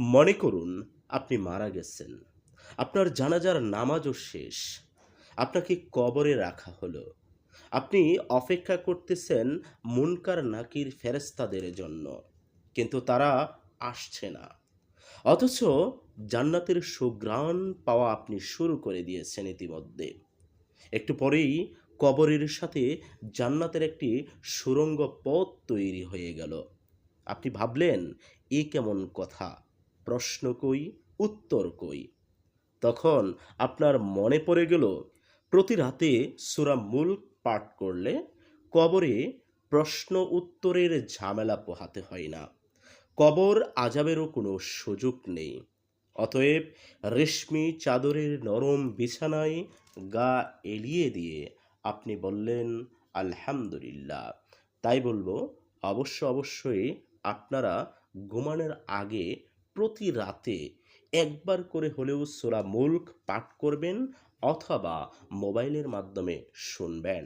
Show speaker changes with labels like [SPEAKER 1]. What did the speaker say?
[SPEAKER 1] মনে করুন, আপনি মারা গেছেন। আপনার জানাজার নামাজও শেষ। আপনাকে কবরে রাখা হলো। আপনি অপেক্ষা করতেছেন মুনকার নাকির ফেরেস্তাদের জন্য, কিন্তু তারা আসছে না। অথচ জান্নাতের সুগ্রাণ পাওয়া আপনি শুরু করে দিয়েছেন ইতিমধ্যে। একটু পরেই কবরের সাথে জান্নাতের একটি সুরঙ্গ পথ তৈরি হয়ে গেল। আপনি ভাবলেন, এ কেমন কথা? প্রশ্ন কই, উত্তর কই। তখন আপনার মনে পড়ে গেল, প্রতি রাতে সুরা মুল্ক পাঠ করলে কবরে প্রশ্ন উত্তরের ঝামেলা পোহাতে হয় না। কবর আজাবেরও কোনো সুযোগ নেই। অতএব রেশমি চাদরের নরম বিছানায় গা এলিয়ে দিয়ে আপনি বললেন, আলহামদুলিল্লাহ। তাই বলব, অবশ্য অবশ্যই আপনারা ঘুমানোর আগে প্রতি রাতে একবার করে হলেও সোরা মুল্ক পাঠ করবেন অথবা মোবাইলের মাধ্যমে শুনবেন।